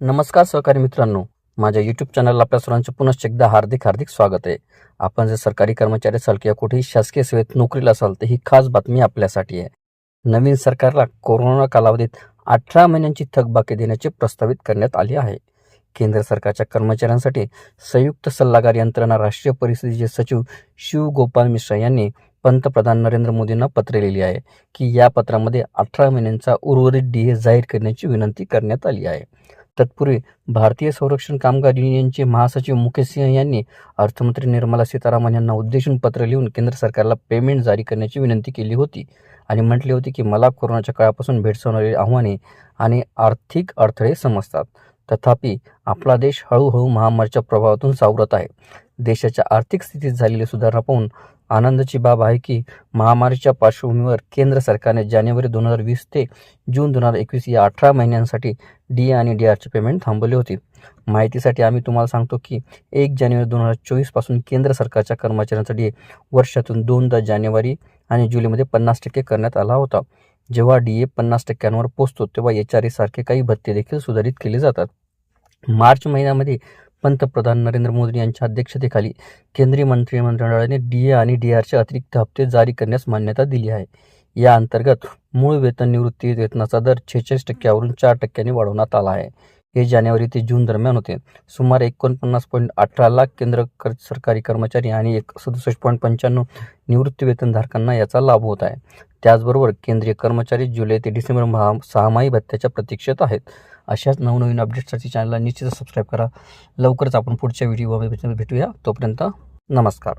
नमस्कार सहकारी मित्रांनो. माझ्या यूट्यूब चॅनलला आपल्या सर्वांचे पुनश्च एकदा हार्दिक हार्दिक स्वागत आहे. आपण जर सरकारी कर्मचारी असाल किंवा कुठेही शासकीय सेवेत नोकरीला असाल तर ही खास बातमी आपल्यासाठी आहे. नवीन सरकारला कोरोना कालावधीत अठरा महिन्यांची थकबाकी देण्याचे प्रस्तावित करण्यात आले आहे. केंद्र सरकारच्या कर्मचाऱ्यांसाठी संयुक्त सल्लागार यंत्रणा राष्ट्रीय परिस्थितीचे सचिव शिवगोपाल मिश्रा यांनी पंतप्रधान नरेंद्र मोदींना पत्र लिहिले आहे की या पत्रामध्ये अठरा महिन्यांचा उर्वरित डी ए जाहीर करण्याची विनंती करण्यात आली आहे. तत्पूर्वी भारतीय संरक्षण कामगार युनियनचे महासचिव मुकेश सिंह यांनी अर्थमंत्री निर्मला सीतारामन यांना उद्देशून पत्र लिहून केंद्र सरकारला पेमेंट जारी करण्याची विनंती केली होती आणि म्हटले होते की मला कोरोनाच्या काळापासून भेडसावणारी आव्हाने आणि आर्थिक अडथळे समजतात. तथापि आपला देश हळूहळू महामारीच्या प्रभावातून सावरत आहे. देशाच्या आर्थिक स्थितीत झालेली सुधारणा पाहून आनंदाची बाब आहे की महामारीच्या पार्श्वभूमीवर केंद्र सरकारने जानेवारी दोन हजार वीस ते जून दोन हजार एकवीस या अठरा महिन्यांसाठी डी आणि डी आरचे पेमेंट थांबवले होते. माहितीसाठी आम्ही तुम्हाला सांगतो की एक जानेवारी दोन हजार चोवीसपासून केंद्र सरकारच्या कर्मचाऱ्यांचा डी वर्षातून दोनदा जानेवारी आणि जुलैमध्ये पन्नास टक्के करण्यात आला होता. जेव्हा डी ए पन्नास टक्क्यांवर पोहोचतो तेव्हा एच आर सारखे काही भत्ते देखील सुधारित केले जातात. मार्च महिन्यामध्ये पंतप्रधान नरेंद्र मोदी यांच्या अध्यक्षतेखाली केंद्रीय मंत्रिमंडळाने डी ए आणि डी आरचे अतिरिक्त हप्ते जारी करण्यास मान्यता दिली आहे. या अंतर्गत मूळ वेतन निवृत्ती वेतनाचा दर छेचाळीस टक्क्यावरून चार टक्क्यांनी वाढवण्यात आला आहे. हे जानेवारी ते जून दरम्यान होते. सुमारे एकोणपन्नास पॉईंट अठरा लाख केंद्र कर सरकारी कर्मचारी आणि एक सदुसष्ट पॉईंट पंच्याण्णव निवृत्ती वेतनधारकांना याचा लाभ होत आहे. त्याचबरोबर केंद्रीय कर्मचारी जुलै ते डिसेंबर महा सहामाही भत्त्याच्या प्रतीक्षेत आहेत. अशाच नवनवीन अपडेट्ससाठी चॅनलला निश्चितच सबस्क्राईब करा. लवकरच आपण पुढच्या व्हिडिओमध्ये भेटूया. तोपर्यंत नमस्कार.